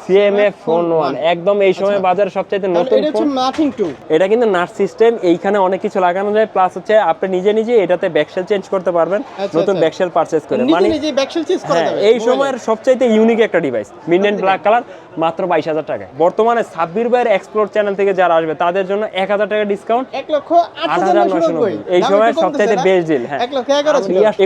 CMF phone one একদম এই সময় বাজারে সবচেয়ে নতুন ফোন নাথিং টু এটা কিন্তু নাট সিস্টেম এইখানে অনেক কিছু লাগানো যায়। প্লাস হচ্ছে আপনি নিজে নিজে এটাতে চেঞ্জ করতে পারবেন আচ্ছা, নতুন আচ্ছা। ব্যাকসেল পারচেজ করে মানে নিজে চেঞ্জ করা হ্যাঁ যাবে। এই সময়ের সবচাইতে ইউনিক একটা ডিভাইস ব্ল্যাক কালার মাত্র বাইশ হাজার টাকা বর্তমানে সাব্বির ভাইয়ের এক্সপ্লোর চ্যানেল থেকে যারা আসবে তাদের জন্য এক হাজার টাকা ডিসকাউন্ট এক লক্ষ এই সময় সবচাইতে বেস্ট ডিল হ্যাঁ। লক্ষ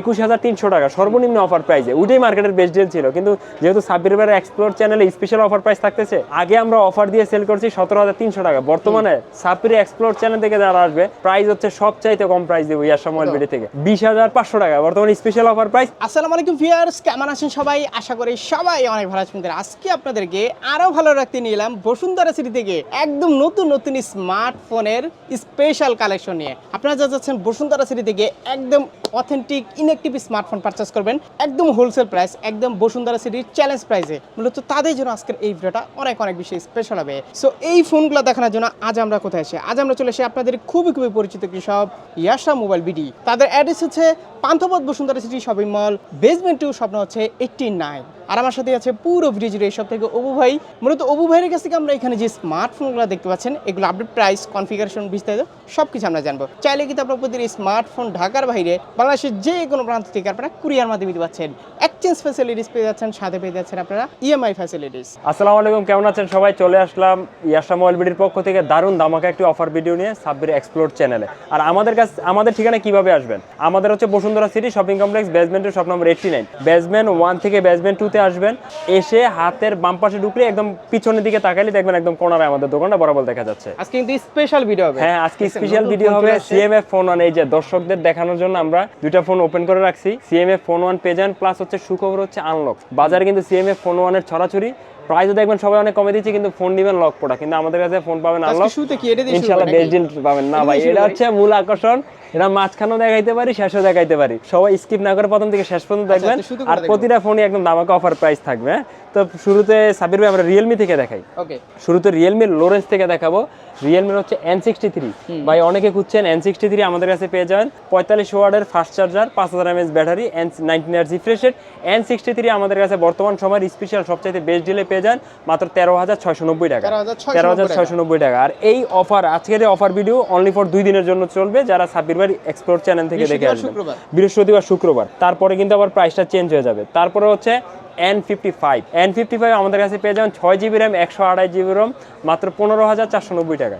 একুশ হাজার তিনশো টাকা সর্বনিম্ন অফার প্রাইসে ওইটাই মার্কেটের বেস্ট ডিল ছিল কিন্তু যেহেতু সাব্বির ভাইয়ের এক্সপ্লোর চ্যানেলে স্পেশাল অফার প্রাইস থাকতেছে। আগে আমরা অফার দিয়ে সেল করছি সতেরো হাজার তিনশো টাকা। বর্তমানে সাব্বির এক্সপ্লোর চ্যানেল থেকে যারা আসবে প্রাইস হচ্ছে সবচাইতে কম প্রাইস দেবো ইয়ার সময় বিডি থেকে। বিশ হাজার পাঁচশো টাকা। বর্তমানে স্পেশাল অফার প্রাইস আসসালামু আলাইকুম ভিউয়ার্স কেমন আছেন সবাই? আশা করি সবাই অনেক ভালো আছেন। আজকে আপনাদেরকে আরও ভালো রাখতে নিয়ে এলাম বসুন্ধরা সিটি থেকে একদম নতুন নতুন স্মার্টফোনের স্পেশাল কালেকশন নিয়ে। আপনারা যা যাচ্ছেন বসুন্ধরা সিটি থেকে একদম অথেন্টিক ইনএক্টিভ স্মার্টফোন পারচেস করবেন একদম হোলসেল প্রাইস একদম বসুন্ধরা সিটির চ্যালেঞ্জ প্রাইসে মূলত তাদের জন্য আজকের এই ভিডিওটা অনেক অনেক বেশি স্পেশাল হবে। সো এই ফোনগুলো দেখানোর জন্য আজ আমরা কোথায় আসি? আজ আমরা চলে আসি আপনাদের খুবই খুবই পরিচিত কৃষক ইয়াশা মোবাইল বিডি। তাদের অ্যাড্রেস হচ্ছে Panthapath Bashundhara city shopping mall basement two স্বপ্ন হচ্ছে এইটটি নাইন আর আমার সাথে আছে পুরো ভিডিও জুড়ে সব থেকে অবু ভাই। মূলত অবু ভাইয়ের কাছ থেকে আমরা এখানে যে স্মার্টফোনগুলো দেখতে পাচ্ছেন, এগুলো আপডেট প্রাইস কনফিগারেশন বিস্তারিত সব কিছু আমরা জানব। চাইলে কিন্তু আপনার প্রতিটি স্মার্টফোন ঢাকার বাইরে বাংলাদেশের যে কোনো প্রান্ত থেকে আপনারা কুরিয়ার মাধ্যমে দিতে পাচ্ছেন। এক্সচেঞ্জ ফ্যাসিলিটিস পেয়ে যাচ্ছেন, সাথে পেয়ে যাচ্ছেন আপনারা E ইএমআই ফ্যাসিলিটিস আসসালামু আলাইকুম, কেমন আছেন সবাই? চলে আসলাম ইয়াসা মোবাইল বিডির পক্ষ থেকে দারুণ ধামাকা একটি অফার ভিডিও নিয়ে সাব্বির এক্সপ্লোর চ্যানেলে আর আমাদের কাছে আমাদের ঠিকানা কীভাবে আসবেন? আমাদের হচ্ছে Bashundhara city shopping complex বেসমেন্টের shop number eighty nine basement one থেকে বেসমেন্ট টুতে আসবেন। এসে হাতের বাম পাশে ঢুকলে একদম পিছনের দিকে তাকালে দেখবেন একদম কোনারে আমাদের দোকানটা বরাবর দেখা যাচ্ছে। আজকে কিন্তু স্পেশাল ভিডিও হবে। হ্যাঁ আজকে স্পেশাল ভিডিও হবে সিএমএফ ফোন ওয়ান এই যে দর্শকদের দেখানোর জন্য আমরা দুইটা ফোন ওপেন করে রাখছি। সিএমএফ ফোন ওয়ান যান প্লাস হচ্ছে সুখবর হচ্ছে আনলক বাজারে কিন্তু সিএমএফ ফোন ওয়ানের ছড়াছড়ি। প্রাইসও দেখবেন সবাই অনেক কমে দিচ্ছে কিন্তু ফোন দিবেন লক পড়া কিন্তু আমাদের কাছে ফোন পাবেন আনলক ইনশাআল্লাহ বেস্ট ডিল পাবেন। না ভাই এটা হচ্ছে মূল আকর্ষণ। এটা মাঝখানেও দেখাইতে পারি শেষও দেখাইতে পারি। সবাই স্কিপ না করে প্রথম থেকে শেষ পর্যন্ত দেখবেন। আচ্ছা, শুধু করে আর প্রতিটা ফোনই একদম দামাকা অফার প্রাইস থাকবে হ্যাঁ? তো শুরুতে সাবির ভাই আমরা রিয়েলমি থেকে দেখাই। ওকে শুরুতে রিয়েলমির লোরেন্স থেকে দেখাবো। রিয়েলমির হচ্ছে এন সিক্সটি থ্রি ভাই অনেকে খুঁজছেন এন সিক্সটি থ্রি আমাদের কাছে পেয়ে যাবেন। পঁয়তাল্লিশ ওয়ার্ডের ফাস্ট চার্জার পাঁচ হাজার MS battery N nineteen years refreshed N sixty three আমাদের কাছে বর্তমান সময়ের স্পেশাল সবচাইতে বেস্ট ডিলে পেয়ে যান মাত্র তেরো হাজার ছয়শো নব্বই টাকা। তেরো হাজার ছয়শো নব্বই টাকা। আর এই অফার আজকের এই অফার ভিডিও অনলি ফর দুই দিনের জন্য চলবে। যারা সাব্বির ভাই এক্সপ্লোর চ্যানেল থেকে দেখে আসবেন। বৃহস্পতিবার শুক্রবার। তারপরে কিন্তু আবার প্রাইসটা চেঞ্জ হয়ে যাবে। তারপরে হচ্ছে N fifty five N fifty five আমাদের কাছে পেয়ে যাবেন ছয় জিবি র্যাম একশো আড়াই জিবি রম মাত্র পনেরো হাজার চারশো নব্বই টাকা।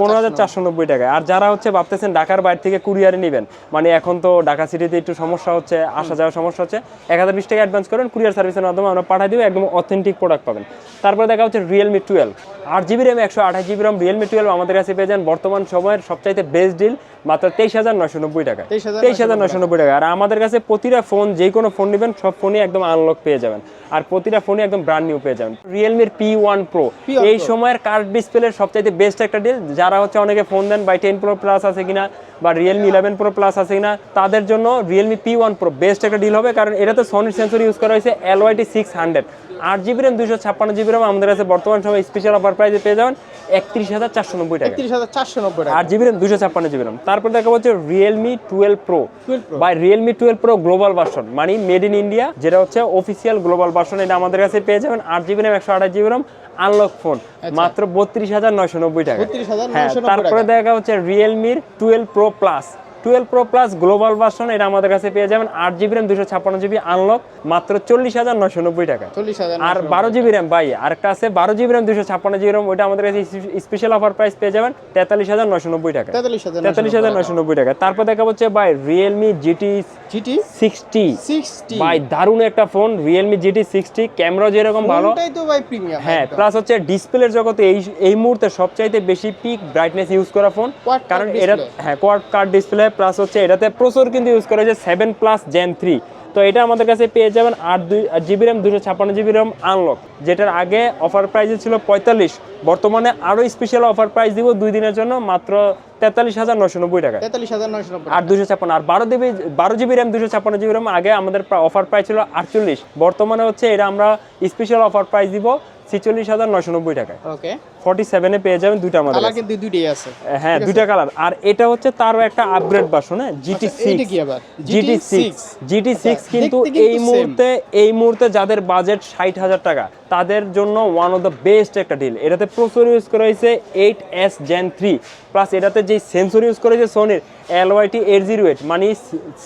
পনেরো হাজার চারশো নব্বই। টাকা। আর যারা হচ্ছে ভাবতেছেন ঢাকার বাইরে থেকে কুরিয়ারে নেবেন মানে এখন তো ঢাকা সিটিতে একটু সমস্যা হচ্ছে আসা যাওয়ার সমস্যা হচ্ছে এক হাজার বিশ টাকা অ্যাডভান্স করেন কুরিয়ার সার্ভিসের মাধ্যমে আমরা পাঠিয়ে দিব একদম অথেন্টিক প্রোডাক্ট পাবেন। তারপরে দেখা হচ্ছে রিয়েলমি টুয়েলভ আট জিবি র্যাম একশো আঠাশ জিবি রম রিয়েলমি টুয়েলভ আমাদের কাছে পেয়ে যান বর্তমান সময়ের সবচাইতে বেস্ট ডিল মাত্র তেইশ হাজার নয়শো নব্বই টাকা। তেইশ হাজার নয়শো নব্বই টাকা। আর আমাদের কাছে প্রতিটা ফোন যে কোনো ফোন নেবেন সব ফোনই একদম আনলক পেয়ে যাবেন। আর প্রতিটা ফোনই একদম ব্র্যান্ড নিউ পেয়ে যাবেন। রিয়েলমির পি ওয়ান প্রো এই সময়ের কার্ড ডিসপ্লের সবচাইতে বেস্ট একটা ডিল যারা হচ্ছে অনেকে ফোন দেন বাই টেন প্রো প্লাস আছে কিনা বা রিয়েলমি ইলেভেন প্রো প্লাস আছে কিনা তাদের জন্য Realme P one pro best একটা ডিল হবে কারণ এটা তো সনির সেন্সর ইউজ করা হয়েছে এলওয়াইটি সিক্স হান্ড্রেড আট জিবি র্যাম দুশো ছাপ্পান্ন জিবি র্যাম আমাদের কাছে বর্তমান সময় স্পেশাল অফার প্রাইসে পেয়ে যাবেন একত্রিশ হাজার চারশো নব্বই টাকা। একত্রিশ হাজার চারশো নব্বই টাকা। আট জিবি র্যাম দুশো ছাপ্পান্ন জিবি র্যাম। তারপর দেখা হচ্ছে রিয়েলমি টুয়েলভ প্রো 12 বা Realme twelve pro global version মানে মেড ইন ইন্ডিয়া যেটা হচ্ছে অফিসিয়াল গ্লোবাল ভার্সন এটা আমাদের কাছে পেয়ে যাবেন আট জিবি র্যাম একশো আঠাশ জিবি র্যাম আনলক ফোন মাত্র বত্রিশ হাজার নয়শো নব্বই টাকা। হ্যাঁ টাকা। তারপরে দেখা হচ্ছে রিয়েলমির twelve pro plus twelve pro plus global version এটা আমাদের কাছে পেয়ে যাবেন। আট জিবি র্যাম দুশো ছাপ্পান্ন জিবি আনলক মাত্র চল্লিশ হাজার নয়শো নব্বই টাকা। আর বারো জিবি র্যাম ভাই আর একটা আছে বারো জিবি র্যাম দুশো ছাপ্পান্ন জিবি র্যাম ওইটা আমাদের কাছে স্পেশাল অফার প্রাইস পেয়ে যাবেন তেতাল্লিশ হাজার নয়শো নব্বই টাকা। তেতাল্লিশ হাজার নয়শো নব্বই টাকা। তারপর দেখা হচ্ছে ভাই রিয়েলমি জিটি জিটি সিক্সটি ভাই দারুণ একটা phone Realme GT sixty camera যেরকম ভালো। হ্যাঁ প্লাস হচ্ছে ডিসপ্লের জগতে এই এই মুহূর্তে সবচাইতে বেশি পিক ব্রাইটনেস ইউজ করা ফোন কারণ এটা হ্যাঁ কোয়াড কার্ড ডিসপ্লে প্লাস হচ্ছে এটাতে প্রচুর কিন্তু ইউজ করা হয়েছে সেভেন প্লাস জেন থ্রি তো এটা আমাদের কাছে পেয়ে যাবেন আট দুই জিবি র্যাম দুশো ছাপ্পান্ন জিবি র্যাম আনলক যেটার আগে অফার প্রাইস ছিল পঁয়তাল্লিশ বর্তমানে আরও স্পেশাল অফার প্রাইস দিব দুই দিনের জন্য মাত্র তেতাল্লিশ হাজার নশো নব্বই টাকা তেতাল্লিশ হাজার নয়শো নব্বই আর দুশো ছাপ্পান্ন আর বারো জিবি বারো জিবি র্যাম দুশো ছাপ্পান্ন জিবি র্যাম আগে আমাদের অফার প্রাইস ছিল আটচল্লিশ। বর্তমানে হচ্ছে এটা আমরা স্পেশাল অফার প্রাইস দিব ছিচল্লিশ হাজার নশো নব্বই টাকা ওকে ফর্টি সেভেনে পেয়ে যাবেন দুইটা আমাদের কালার কিন্তু দুইটাই আছে। হ্যাঁ দুইটা কালার আর এটা হচ্ছে তারও একটা আপগ্রেড হ্যাঁ? GT six GT GT6 six GT six কিন্তু এই মুহূর্তে এই মুহূর্তে যাদের বাজেট ষাট হাজার টাকা তাদের জন্য ওয়ান অফ দ্য বেস্ট একটা ডিল এটাতে প্রচুর ইউজ করা হয়েছে eight S gen three plus এটাতে যে সেন্সর ইউজ করেছে সোনির L YT eight zero eight মানে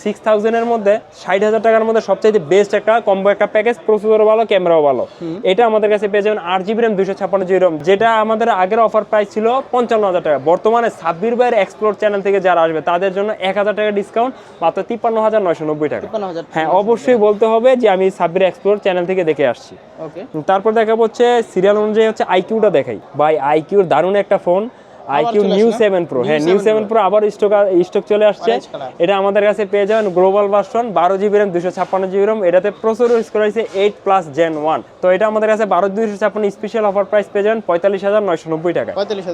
সিক্স থাউজেন্ডের মধ্যে ষাট হাজার টাকার মধ্যে সবচাইতে বেস্ট একটা কম্বো একটা প্যাকেজ প্রসেসরও ভালো ক্যামেরাও ভালো। এটা আমাদের কাছে পেয়ে যাবেন আট জিবি র্যাম দুশো ছাপ্পান্ন জিবি র্যাম যেটা আমাদের আগের অফার প্রাইস ছিল পঞ্চান্ন হাজার টাকা। বর্তমানে সাব্বির ভাইয়ের এক্সপ্লোর চ্যানেল থেকে যারা আসবে তাদের জন্য এক হাজার টাকা ডিসকাউন্ট মাত্র তিপ্পান্ন হাজার নয়শো নব্বই টাকা। হ্যাঁ অবশ্যই বলতে হবে যে আমি সাব্বির এক্সপ্লোর চ্যানেল থেকে দেখে আসছি। তারপর দেখা হচ্ছে সিরিয়াল অনুযায়ী হচ্ছে আইকিউটা দেখাই। ভাই আইকিউর দারুণ একটা phone iQOO Neo seven pro. হ্যাঁ নিউ সেভেন প্রো। আবার স্টক স্টক চলে আসছে। এটা আমাদের কাছে পেয়ে যাবেন গ্লোবাল ভার্সন বারো জিবি র্যাম দুশো ছাপ্পান্ন জিবি র্যাম এটাতে প্রচুর ইউজ করা হয়েছে এইট প্লাস জেন ওয়ান তো এটা আমাদের কাছে বারো দুশো ছাপ্পান্ন স্পেশাল অফার প্রাইস পেয়ে যাবেন পঁয়তাল্লিশ হাজার নয়শো নব্বই টাকা।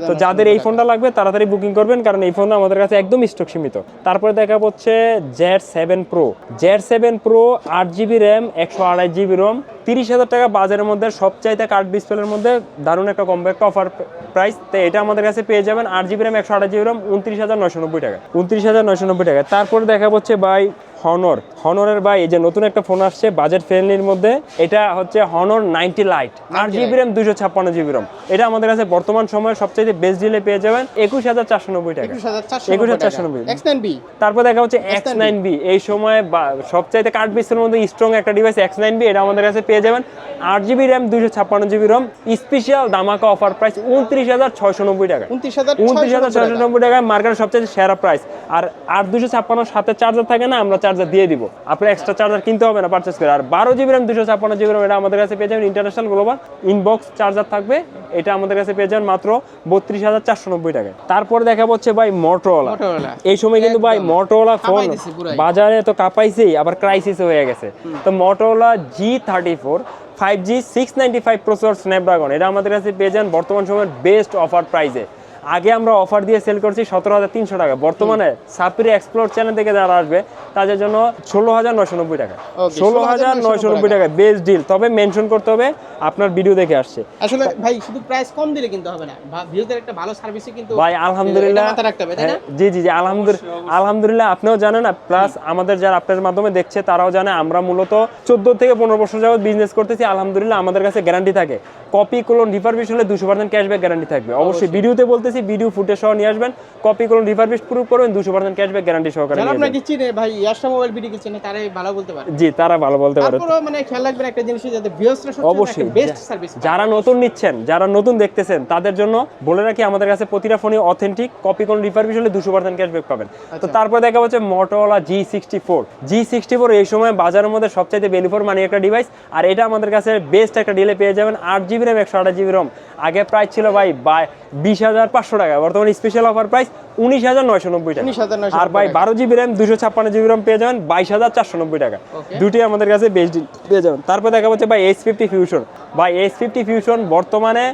তো যাদের এই ফোনটা লাগবে তাড়াতাড়ি বুকিং করবেন কারণ এই ফোনটা আমাদের কাছে একদম স্টক সীমিত। তারপরে দেখা হচ্ছে Z seven pro Z seven pro আট জিবি র্যাম একশো আড়াই জিবি রোম তিরিশ হাজার টাকা বাজারের মধ্যে সবচাইতে কার্ড ডিসপ্লের মধ্যে দারুণ একটা কমব্যাক্ট অফার প্রাইস তো এটা আমাদের কাছে পেয়ে যাবেন আট জিবি র্যাম একশো আঠাশ জিবি র্যাম উনত্রিশ হাজার নশো নব্বই টাকা। উনত্রিশ হাজার নয়শো নব্বই টাকা। তারপরে দেখা হচ্ছে বাই হনর। হনরের বাই এই যে নতুন একটা ফোন আসছে বাজেট ফ্রেন্ডলির মধ্যে এটা হচ্ছে হনর নাইনটি লাইট আট জিবি র্যাম দুশো ছাপ্পান্ন জিবি রোম এটা আমাদের কাছে বর্তমান সময়ে সবচাইতে বেস্ট ডিলে পেয়ে যাবেন একুশ হাজার চারশো নব্বই টাকা। একুশ হাজার চারশো নব্বই তারপর দেখা হচ্ছে এক্স নাইন বি এই সময় সবচাইতে কার্ড বিস্তের মধ্যে স্ট্রং একটা ডিভাইস এক্স নাইন বি এটা আমাদের কাছে পেয়ে যাবেন। আট জিবি র্যাম দুশো ছাপ্পান্ন জিবি রম স্পেশাল দামাকা অফার প্রাইস উনত্রিশ হাজার ছয়শো নব্বই টাকা। উনত্রিশ হাজার উনত্রিশ হাজার ছয়শো নব্বই টাকায় মার্কেটের সবচেয়ে সেরা প্রাইস আর আট দুশো ছাপ্পান্নর সাথে চার্জার থাকে না আমরা চার্জার দিয়ে দিব। আপনার এক্সট্রা চার্জার কিনতে হবে না পারচেস করে। আর বারো জিবি র্যাম দুশো ছাপ্পান্ন জিবি র্যাম এটা আমাদের কাছে পেয়ে যাবেন ইন্টারন্যাশনাল গ্লোবাল ইনবক্স চার্জার থাকবে। এটা আমাদের কাছে পেয়ে যাবেন মাত্র বত্রিশ হাজার চারশো নব্বই টাকায়। তারপর দেখা হচ্ছে ভাই মোটরওয়ালা এই সময় কিন্তু ভাই। Motorola phone. বাজারে তো কাপাইছেই আবার ক্রাইসিস হয়ে গেছে। তো Motorola G thirty four five G six ninety five processor Snapdragon এটা আমাদের কাছে পেয়ে যান বর্তমান সময়ের বেস্ট অফার প্রাইসে আগে আমরা অফার দিয়ে সেল করছি সতেরো হাজার তিনশো টাকা। বর্তমানে সাপিরি এক্সপ্লোর চ্যানেল থেকে যারা আসবে তাদের জন্য ষোলো হাজার নয়শো নব্বই টাকা। ষোলো হাজার নয়শো নব্বই টাকা বেস্ট ডিল তবে মেনশন করতে হবে আপনার ভিডিও দেখে আসছে। আসলে ভাই শুধু প্রাইস কম দিলে কিন্তু হবে না। ভিউদের একটা ভালো সার্ভিসে কিন্তু ভাই আলহামদুলিল্লাহ। এটা রাখতে হবে তাই না? হ্যাঁ, জি জি জি আলহামদুলিল্লাহ আলহামদুলিল্লাহ আপনিও জানেন না প্লাস আমাদের যারা আপনার মাধ্যমে দেখছে তারাও জানে আমরা মূলত চোদ্দ থেকে পনেরো বছর যাবত বিজনেস করতেছি। আলহামদুলিল্লাহ আমাদের কাছে গ্যারান্টি থাকে। কপি কোলন রিফারবিশ হলে দুশো পার্সেন্ট ক্যাশব্যাক গ্যারান্টি থাকবে। অবশ্যই। ভিডিওতে বলতেছি ভিডিও ফুটে সহ নিয়ে আসবেন। কপি কোলন রিফারবিশ প্রুভ করবেন দুশো পার্সেন্ট ক্যাশব্যাক গ্যারান্টি সহকারে যারা। আপনাকে চিনে ভাই ইয়াসটা মোবাইল বিডি কে চিনে তারাই ভালো বলতে পারে। জি তারা ভালো বলতে পারে। তারপরে মানে খেয়াল রাখবেন একটা জিনিস যাতে ভিউয়ার্সরা সবচেয়ে অবশ্যই। বেস্ট সার্ভিস যারা নতুন নিচ্ছেন যারা নতুন দেখতেছেন তাদের জন্য বলে রাখি আমাদের কাছে প্রতিটা ফোনই অথেন্টিক কপি কোন রিফারবিশ হলে দুশো পার্সেন্ট ক্যাশব্যাক পাবেন। তো আচ্ছা। তারপর দেখা হচ্ছে Motorola G sixty four G sixty four এই সময় বাজারের মধ্যে সবচাইতে বেলিফোর মানে একটা ডিভাইস আর এটা আমাদের কাছে বেস্ট একটা ডিলে পেয়ে যাবেন আট জিবি র্যাম একশো আঠাশ জিবি রম আগে প্রাইস ছিল ভাই বিশ হাজার পাঁচশো টাকা। বর্তমানে স্পেশাল অফার প্রাইস উনিশ হাজার নয়শো নব্বই টাকা। আর ভাই বারো জিবি র্যাম দুশো ছাপ্পান্ন জিবি রম পেয়ে যাবেন বাইশ হাজার চারশো নব্বই টাকা। দুটি আমাদের কাছে বেস্ট ডিল পেয়ে যাবেন। তারপর দেখা হচ্ছে ভাই এইচ ফিফটি ফিউশন বা এইচ ফিফটি ফিউশন বর্তমানে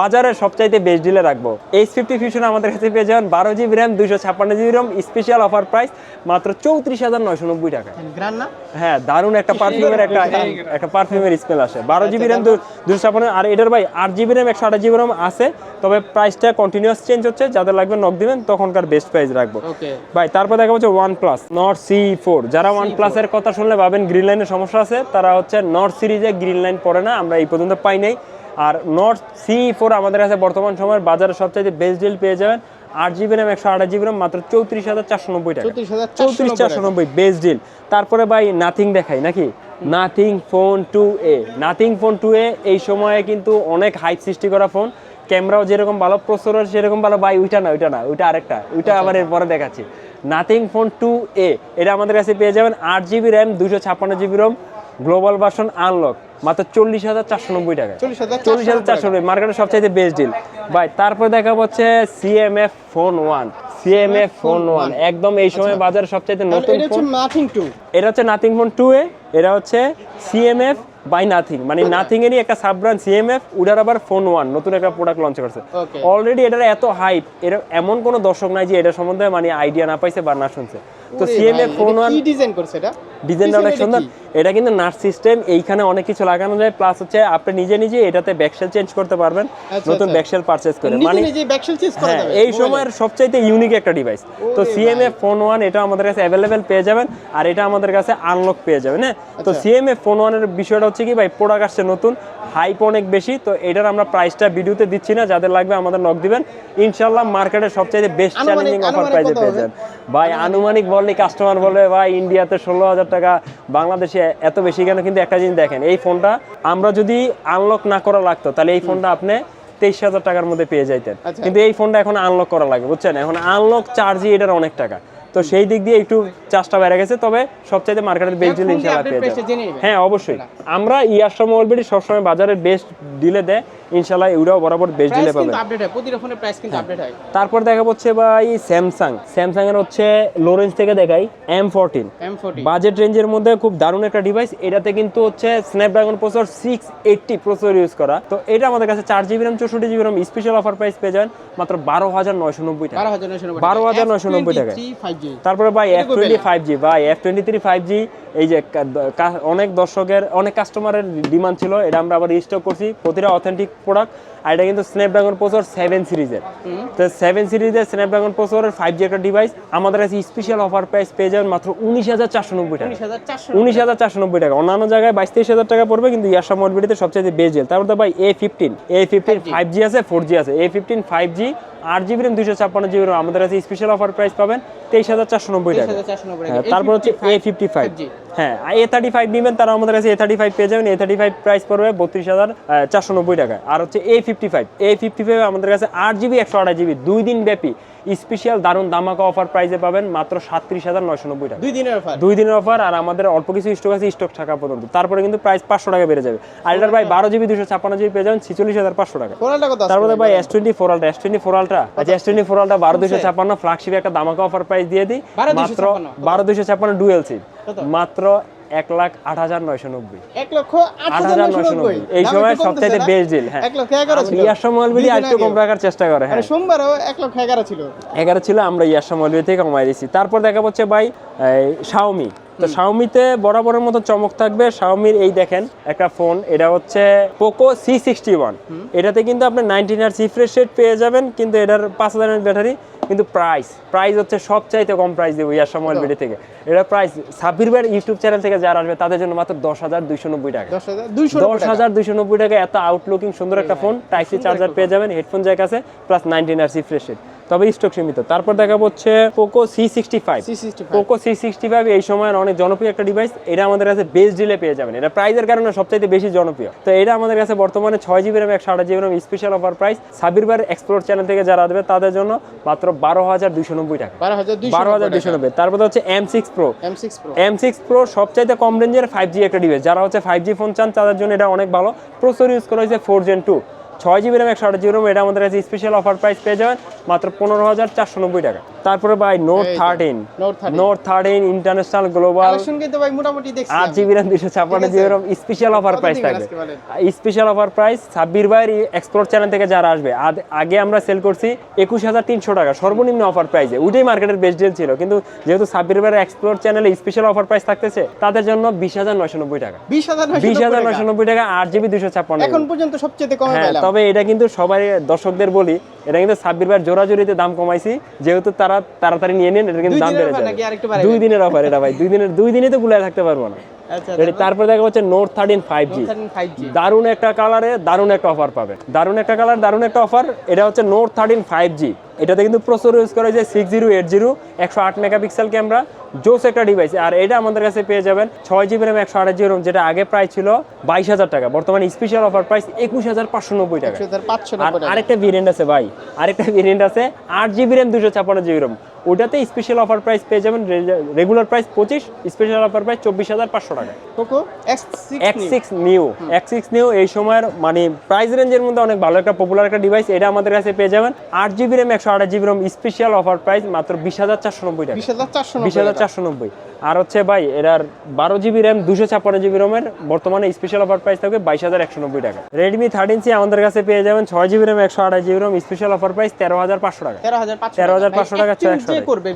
বাজারের সবচাইতে বেস্ট ডিলে রাখব। এইচ ফিফটি ফিউশন আমাদের কাছে পেয়ে যাবেন বারো জিবি র্যাম দুশো ছাপ্পান্ন GB ROM special offer price মাত্র চৌত্রিশ হাজার নয়শো নব্বই টাকা। হ্যাঁ দারুণ একটা পারফিউমের একটা একটা পারফিউমের স্মেল আসে। বারো জিবি র্যাম দুশো ছাপ্পান্ন আর এটার ভাই আট জিবি র্যাম একশো আঠাশ জিবি র্যাম আছে। তবে প্রাইসটা কন্টিনিউয়াস চেঞ্জ হচ্ছে। যাদের লাগবে নক দিবেন তখনকার বেস্ট প্রাইস রাখব। ভাই তারপর দেখা হচ্ছে one plus Nord C four যারা ওয়ান প্লাসের কথা শুনলে ভাবেন গ্রিন লাইনের সমস্যা আছে তারা হচ্ছে নট সিরিজে গ্রিন লাইন পড়ে না আমরা এই পর্যন্ত পাই নাই। আর নট সি ফোর আমাদের কাছে বর্তমান সময়ের বাজারে সবচাইতে বেস্ট ডিল পেয়ে যাবেন আট জিবি র্যাম একশো আঠাশ জিবি র্যাম মাত্র চৌত্রিশ হাজার চারশো নব্বই টাকা। চৌত্রিশ চারশো নব্বই বেস্ট ডিল তারপরে ভাই নাথিং দেখাই নাকি? Nothing phone two A Nothing phone two A এই সময়ে কিন্তু অনেক হাইপ সৃষ্টি করা ফোন ক্যামেরাও যেরকম ভালো প্রসেসর সেরকম ভালো ভাই ওইটা না ওইটা না ওইটা আরেকটা ওইটা আবার এরপরে দেখাচ্ছি। নাথিং ফোন টু এ এটা আমাদের কাছে পেয়ে যাবেন আট জিবি র্যাম দুশো ছাপ্পান্ন GB ROM global version unlock মাত্র চল্লিশ হাজার চারশো নব্বই টাকা। চল্লিশ হাজার চারশো নব্বই মার্কেটের সবচাইতে বেস্ট ডিল ভাই তারপর দেখা হচ্ছে CMF phone one CMF phone one একদম এই সময় বাজারে সবচাইতে নতুন ফোন এটা হচ্ছে নাথিং ফোন টু এ এটা হচ্ছে সিএমএফ বাই নাথিং মানে নাথিং এরই একটা সাব ব্রাঞ্চ সিএমএফ উডার আবার ফোন ওয়ান নতুন একটা প্রোডাক্ট লঞ্চ করছে. অলরেডি এটার এত হাইপ এর এমন কোনো দর্শক নাই যে এটা সম্বন্ধে মানে আইডিয়া না পাইছে বা না শুনছে। তো ফোন ওয়ান ডিজাইন করছে এটা? ডিজাইনটা অনেক সুন্দর। এটা কিন্তু নাট সিস্টেম এইখানে অনেক কিছু লাগানো যায়। প্লাস হচ্ছে আপনি নিজে নিজে এটাতে চেঞ্জ করতে পারবেন। আচ্ছা, নতুন আচ্ছা। ব্যাকসেল পারচেজ করে মানে হ্যাঁ এই সময়ের সবচাইতে ইউনিক একটা ডিভাইস তো সিএমএ ফোন ওয়ান এটা আমাদের কাছে অ্যাভেলেবেল পেয়ে যাবেন। আর এটা আমাদের কাছে আনলক পেয়ে যাবেন হ্যাঁ? তো আচ্ছা। সিএমএ ফোন ওয়ানের বিষয়টা হচ্ছে কি ভাই প্রোডাক্ট আসছে নতুন হাইপ অনেক বেশি। তো এটার আমরা প্রাইসটা ভিডিওতে দিচ্ছি না যাদের লাগবে আমাদের নক দিবেন। ইনশাল্লাহ মার্কেটের সবচাইতে বেস্ট চ্যালেঞ্জিং অফার প্রাইসে পেয়ে হবে? যান ভাই আনুমানিক বললে কাস্টমার বলে ভাই ইন্ডিয়াতে ষোলো হাজার টাকা বাংলাদেশে এত বেশি কেন? কিন্তু একটা জিনিস দেখেন এই ফোনটা আমরা যদি আনলক না করা লাগতো তাহলে এই ফোনটা আপনি তেইশ হাজার টাকার মধ্যে পেয়ে যাইতেন। আচ্ছা। কিন্তু এই ফোনটা এখন আনলক করা লাগে বুঝছেন? এখন আনলক চার্জই এটার অনেক টাকা। তো সেই দিক দিয়ে একটু চার্জটা বেড়ে গেছে তবে সবচাইতে মার্কেটের বেস্ট ডিল আপডেট পেয়ে নেবেন। হ্যাঁ অবশ্যই। আমরা ইয়ারশো মোবাইল সবসময় বাজারের বেস্ট ডিলে দেয়। ইনশাল্লাহ এগুলোও বরাবর বেস্ট ডিলে হয় হয়। তারপর দেখা হচ্ছে ভাই স্যামসাং স্যামসাং এর হচ্ছে লো রেঞ্জ থেকে দেখাই এম ফোরটিন M40 বাজেট রেঞ্জের মধ্যে খুব দারুণ একটা ডিভাইস এটাতে কিন্তু হচ্ছে Snapdragon processor six eighty processor use করা। তো এটা আমাদের কাছে চার জিবি র্যাম চৌষট্টি GB RAM special offer price পেয়ে যান মাত্র বারো হাজার নয়শো নব্বই টাকা। বারো হাজার নয়শো নব্বই টাকা। 5G তারপরে ভাই এফ টোয়েন্টি ফাইভ জি ভাই F twenty three five G এই যে অনেক দর্শকের অনেক কাস্টমারের ডিমান্ড ছিল এটা আমরা আবার স্টক করছি। প্রতিটা অথেন্টিক প্রোডাক্ট আর এটা কিন্তু স্ন্যাপড্রাগন প্রসেসর সেভেন সিরিজের তো সেভেন সিরিজের স্ন্যাপড্রাগন প্রসেসরের ফাইভ জি একটা ডিভাইস আমাদের কাছে স্পেশাল অফার প্রাইস পেয়ে যাবেন মাত্র উনিশ হাজার চারশো নব্বই টাকা। 19400 উনিশ হাজার চারশো নব্বই টাকা। অন্যান্য জায়গায় বাইশ তেইশ হাজার টাকা পড়বে কিন্তু ইয়াসা মোটবিটিতে সবচেয়ে বেস্ট ডিল তারপর তো ভাই A fifteen A fifteen 5G five G আছে ফোর জি আছে। এ ফিফটিন ফাইভ জি আট জিবি র্যাম দুইশো ছাপ্পান্ন জিবি আমাদের কাছে স্পেশাল অফার প্রাইস পাবেন তেইশ হাজার চারশো নব্বই টাকা। 19490 তারপর হচ্ছে এ ফিফটি ফাইভ হ্যাঁ এ থার্টি ফাইভ নেবেন তারা আমাদের কাছে এ থার্টি ফাইভ পেয়ে যাবেন। এ থার্টি ফাইভ প্রাইস পড়বে বত্রিশ হাজার চারশো নব্বই টাকা আর হচ্ছে A fifty five A fifty five আমাদের কাছে আট জিবি একশো আঠাশ জিবি দুই দিন ব্যাপী। স্পেশাল দারুণ দামাকা অফার প্রাইসে পাবেন মাত্র সাতত্রিশ হাজার নয়শো নব্বই টাকা। দুই দিনের অফার দুই দিনের অফার আর আমাদের অল্প কিছু স্টক আছে স্টক থাকা পর্যন্ত। তারপরে কিন্তু প্রাইস পাঁচশো টাকা বেড়ে যাবে। আর ভাই বারো জিবি দুশো ছাপ্পান্ন জিবি পেয়ে যাবেন ছিচল্লিশ হাজার পাঁচশো টাকা। তারপরে ভাই S twenty four ultra S twenty four ultra আচ্ছা এস টোয়েন্টি ফোর আলটা বারো দুশো ছাপ্পান্ন ফ্ল্যাগশিপ একটা দামাকা অফার প্রাইস দিয়ে দিই মাত্র বারো দুইশো ছাপ্পান্ন ডুয়েল সিট মাত্র এক লাখ আট হাজার নয়শো নব্বই। এক লক্ষ আট হাজার নয়শো নব্বই। এই সময় সবচাইতে বেস্ট ডিল হ্যাঁ। এক লক্ষ এগারো ছিল। ইয়াসা মলবিলি আর একটু কম রাখার চেষ্টা করে হ্যাঁ। সোমবারও এক লক্ষ এগারো ছিল। এগারো ছিল আমরা ইয়াসা মলবি থেকে কমাই দিয়েছি। তারপর দেখা হচ্ছে ভাই শাওমি তো শাওমিতে বরাবরের মতো চমক থাকবে। শাওমির এই দেখেন একটা ফোন এটা হচ্ছে পোকো সি সিক্সটি ওয়ান এটাতে কিন্তু আপনি নাইনটিন আর রিফ্রেশ রেট পেয়ে যাবেন কিন্তু এটার পাঁচ হাজার ব্যাটারি কিন্তু প্রাইস প্রাইস হচ্ছে সবচাইতে কম প্রাইস দেবো ইয়াসা মোবাইল থেকে। এটা প্রাইস সাব্বির ভাইয়ের ইউটিউব চ্যানেল থেকে যারা আসবে তাদের জন্য মাত্র দশ হাজার দুইশো নব্বই টাকা। দশ হাজার দুইশো নব্বই টাকা। এত আউটলুকিং সুন্দর একটা ফোন টাইপ সি চার্জার পেয়ে যাবেন হেডফোন জ্যাক আছে প্লাস নাইনটিন আর রিফ্রেশ রেট তবে স্টক সীমিত। তারপর দেখা হচ্ছে Poco C sixty five Poco C sixty five এই সময়ের অনেক জনপ্রিয় একটা ডিভাইস এটা আমাদের কাছে বেস্ট ডিলে পেয়ে যাবেন। এটা প্রাইসের কারণে সবচাইতে বেশি জনপ্রিয়। তো এটা আমাদের কাছে বর্তমানে ছয় জিবি র্যাম একশো আঠাশ GB RAM special offer price Sabir বার এক্সপ্লোর চ্যানেল থেকে যারা আসবে তাদের জন্য মাত্র বারো হাজার দুশো নব্বই টাকা। বারো হাজার দুশো নব্বই তারপর হচ্ছে M six pro M six pro M six pro সবচাইতে কম রেঞ্জের ফাইভ জি একটা ডিভাইস যারা হচ্ছে ফাইভ জি ফোন চান তাদের জন্য এটা অনেক ভালো। প্রসেসর ইউজ করা হয়েছে ফোর জেন টু ছয় জিবি র্যাম একশো আট জিবি র্যাম এটা আমাদের কাছে স্পেশাল অফার প্রাইস পেয়ে যাবেন মাত্র পনেরো হাজার চারশো নব্বই টাকা। তারপরে ভাই note thirteen note thirteen international global আট জিবি র্যাম দুশো ছাপ্পান্ন GB RAM special offer price থাকবে। স্পেশাল অফার প্রাইস সাব্বির ভাইয়ের এক্সপ্লোর চ্যানেল থেকে যারা আসবে। আগে আমরা সেল করছি একুশ হাজার তিনশো টাকা। সর্বনিম্ন অফার প্রাইসে ওইটাই মার্কেটের বেস্ট ডিল ছিল। কিন্তু যেহেতু সাব্বির ভাইয়ের এক্সপ্লোর চ্যানেলে স্পেশাল অফার প্রাইস থাকতেছে তাদের জন্য বিশ হাজার নয়শো নব্বই টাকা। বিশ হাজার নয়শো নব্বই টাকা। আট জিবি দুশো ছাপ্পান্ন এখন পর্যন্ত সবচেয়ে কমে হ্যাঁ তবে এটা কিন্তু সবাই দর্শকদের বলি এটা কিন্তু সাব্বির বার জোরাজুরিতে দাম কমাইছি যেহেতু তারা তাড়াতাড়ি নিয়ে নেন এটা কিন্তু দাম বেড়ে যাবে? দুই দিনের অফার এটা ভাই দুই দিনের দুই দিনে তো গুলায় থাকতে পারব না এটা- তারপরে? দেখা হচ্ছে নোট থার্টিন ফাইভ জি দারুণ একটা কালারে দারুণ একটা অফার পাবে। দারুণ একটা কালার দারুণ একটা অফার এটা হচ্ছে নোট থার্টিন ফাইভ জি এটাতে কিন্তু প্রসেসর ইউজ করা হয়েছে সিক্স জিরো এইট জিরো একশো আট মেগাপিক্সেল ক্যামেরা জোস একটা ডিভাইস আর এটা আমাদের কাছে পেয়ে যাবেন ছয় জিবি র্যাম একশো আঠাশ জিবি RAM, যেটা আগে প্রাইস ছিল বাইশ হাজার টাকা। বর্তমানে স্পেশাল অফার প্রাইস একুশ হাজার পাঁচশো নব্বই টাকা। পাঁচশো আর নব্বই টাকা। আরেকটা ভেরিয়েন্ট আছে ভাই। আরেকটা ভেরিয়েন্ট আছে আট জিবি র্যাম দুশো ছাপ্পান্ন জিবি র্যাম ওটাতে স্পেশাল অফার প্রাইস পেয়ে যাবেন রেগুলার প্রাইস পঁচিশ স্পেশাল অফার প্রাইস চব্বিশ হাজার পাঁচশো টাকা। X six new X six new এই সময়ের মানে প্রাইস রেঞ্জের মধ্যে অনেক ভালো একটা পপুলার একটা ডিভাইস এটা আমাদের কাছে পেয়ে যাবেন। আট জিবি র্যাম একশো আঠাশ GB RAM special offer price মাত্র বিশ হাজার চারশো নব্বই টাকা। বিশ হাজার চারশো নব্বই। আর হচ্ছে ভাই এটার বারো জিবি র্যাম দুশো ছাপ্পান্ন জিবি রোমের বর্তমানে স্পেশাল অফার প্রাইস থাকবে বাইশ হাজার একশো নব্বই টাকা। রেডমি থার্টিন সি আমাদের কাছে পেয়ে যাবেন ছয় জিবি র্যাম একশো আঠাশ GB ROM special offer price তেরো হাজার পাঁচশো টাকা। তেরো হাজার পাঁচশো টাকা। Exchange একশো করবে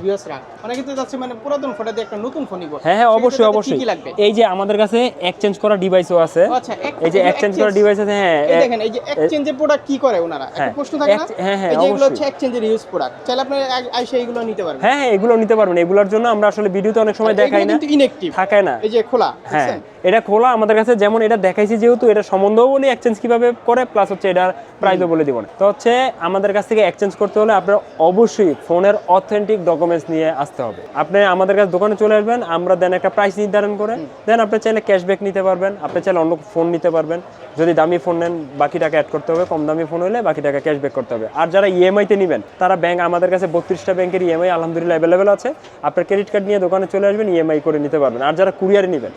অনেকে তো যাচ্ছে মানে পুরাতন ফোনটা দিয়ে একটা নতুন ফোন নিব। হ্যাঁ হ্যাঁ অবশ্যই অবশ্যই। এই যে আমাদের কাছে এক্সচেঞ্জ করা ডিভাইসও আছে। আচ্ছা এই যে এক্সচেঞ্জ করা ডিভাইস আছে হ্যাঁ এই দেখেন এই যে এক্সচেঞ্জের প্রোডাক্ট কি করে ওনারা? একটা হ্যাঁ, প্রশ্ন থাকে না? হ্যাঁ, হ্যাঁ, এগুলো হচ্ছে এক্সচেঞ্জের ইউজ প্রোডাক্ট চাইলে আপনি আইসা এগুলো নিতে পারবেন। হ্যাঁ হ্যাঁ এগুলো নিতে পারবেন। এগুলোর জন্য আমরা আসলে ভিডিওতে অনেক সময় দেখাই না ইনঅ্যাক্টিভ না। এই যে খোলা হ্যাঁ এটা খোলা আমাদের কাছে যেমন এটা দেখাইছি যেহেতু এটা সম্বন্ধও বলি এক্সচেঞ্জ কীভাবে করে প্লাস হচ্ছে এটার প্রাইসও বলে দিব না। তো হচ্ছে আমাদের কাছ থেকে এক্সচেঞ্জ করতে হলে আপনার অবশ্যই ফোনের অথেন্টিক ডকুমেন্টস নিয়ে আসতে হবে। আপনি আমাদের কাছে দোকানে চলে আসবেন আমরা দেন একটা প্রাইস নির্ধারণ করে দেন আপনি চাইলে ক্যাশব্যাক নিতে পারবেন আপনি চাইলে অন্য ফোন নিতে পারবেন। যদি দামি ফোন নেন বাকি টাকা অ্যাড করতে হবে কম দামি ফোন হলে বাকি টাকা ক্যাশব্যাক করতে হবে। আর যারা ইএমআইতে নেবেন তারা ব্যাংক আমাদের কাছে বত্রিশটা ব্যাংকের ইএমআই আলহামদুলিল্লাহ অ্যাভেলেবেল আছে। আপনার ক্রেডিট কার্ড নিয়ে দোকানে চলে আসবেন ইএমআই করে নিতে পারবেন। আর যারা কুরিয়ারে নেবেন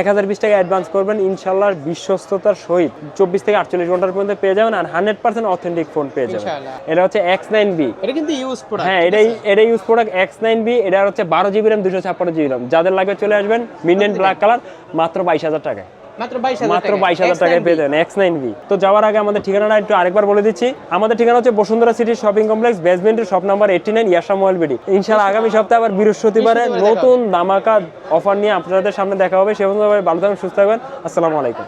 এক হাজার বিশ টাকা অ্যাডভান্স করবেন ইনশাল্লাহ বিশ্বস্ততার সহিত চব্বিশ থেকে আটচল্লিশ ঘণ্টার পর্যন্ত পেয়ে যাবেন আর হান্ড্রেড পার্সেন্ট অথেন্টিক ফোন পেয়ে যাবেন। এটা হচ্ছে এক্স নাইন বি এটা কিন্তু ইউজ প্রোডাক্ট হ্যাঁ এটাই এটা use product X nine B এটা হচ্ছে বারো জিবি র্যাম দুশো ছাপ্পান্ন জিবি র্যাম যাদের লাগবে চলে আসবেন মিন্ডেন ব্ল্যাক কালার মাত্র বাইশ হাজার টাকায়। মাত্র টাকায়। পেয়ে যাবেন তো যাওয়ার আগে আমাদের ঠিকানাটা একটু আরেকবার বলে দিচ্ছি। আমাদের ঠিকানা হচ্ছে বসুন্ধরা সিটি শপিং কমপ্লেক্স বেসমেন্টের শপ নাম্বার মোবাইল বিডি আগামী সপ্তাহে আবার বৃহস্পতিবারে বৃহস্পতিবারে নতুন দামাকা অফার নিয়ে আপনাদের সামনে দেখা হবে। সে পর্যন্ত ভালো থাকবেন সুস্থ থাকবেন। আসসালামু আলাইকুম।